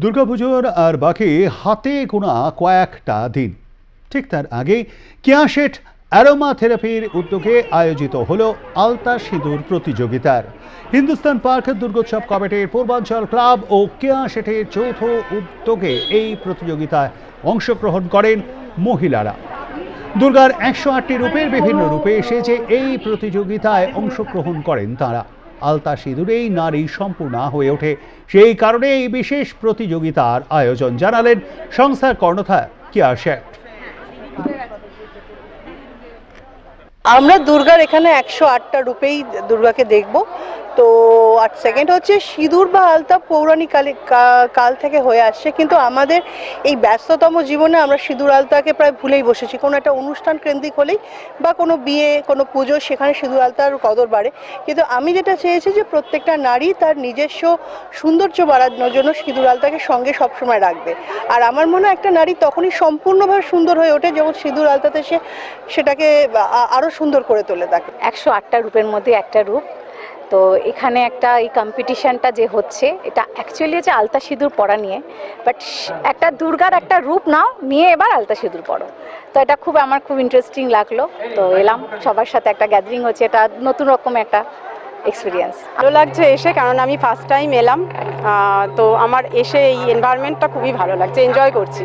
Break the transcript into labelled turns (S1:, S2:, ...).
S1: দুর্গাপুজোর আর বাকি হাতে গোনা কয়েকটা দিন। ঠিক তার আগে কিয়াশেট অ্যারোমা থেরাপির উদ্যোগে আয়োজিত হল আলতা সিঁদুর প্রতিযোগিতার। হিন্দুস্তান পার্ক দুর্গোৎসব কমিটির পূর্বাঞ্চল ক্লাব ও কেয়াশেটের যৌথ উদ্যোগে এই প্রতিযোগিতায় অংশগ্রহণ করেন মহিলারা। দুর্গার একশো আটটি রূপের বিভিন্ন রূপে এসেছে এই প্রতিযোগিতায় অংশগ্রহণ করেন তারা। আলতা সিঁদুরেই নারী সম্পূর্ণা হয়ে ওঠে। সেই কারণে এই বিশেষ প্রতিযোগিতার আয়োজন জানালেন সংস্থার কর্ণধার কিয়া শেঠ।
S2: আমরা দুর্গার এখানে একশো আটটা রূপেই দুর্গাকে দেখব। তো আর সেকেন্ড হচ্ছে সিঁদুর বা আলতা পৌরাণিক কালে থেকে হয়ে আসছে। কিন্তু আমাদের এই ব্যস্ততম জীবনে আমরা সিঁদুর আলতাকে প্রায় ভুলেই বসেছি। কোনো একটা অনুষ্ঠান কেন্দ্রিক হলেই বা কোনো বিয়ে, কোনো পুজো, সেখানে সিঁদুর আলতার কদর বাড়ে। কিন্তু আমি যেটা চেয়েছি যে প্রত্যেকটা নারী তার নিজস্ব সৌন্দর্য বাড়ানোর জন্য সিঁদুর আলতাকে সঙ্গে সবসময় রাখবে। আর আমার মনে হয় একটা নারী তখনই সম্পূর্ণভাবে সুন্দর হয়ে ওঠে যখন সিঁদুর আলতাতে সে সেটাকে আরও সুন্দর করে তোলে তাকে।
S3: একশো আটটা রূপের মধ্যে একটা রূপ তো এখানে একটা এই কম্পিটিশনটা যে হচ্ছে, এটা অ্যাকচুয়ালি হচ্ছে আলতা সিঁদুর পরা নিয়ে। বাট একটা দুর্গার একটা রূপ নাও, নিয়ে এবার আলতা সিঁদুর পরো। তো এটা খুব আমার খুব ইন্টারেস্টিং লাগল। তো এলাম, সবার সাথে একটা গ্যাদারিং হচ্ছে, এটা নতুন রকম একটা এক্সপিরিয়েন্স
S4: ভালো লাগছে এসে, কারণ আমি ফার্স্ট টাইম এলাম। তো আমার এসে এই এনভায়রনমেন্টটা খুবই ভালো লাগছে এনজয় করছি।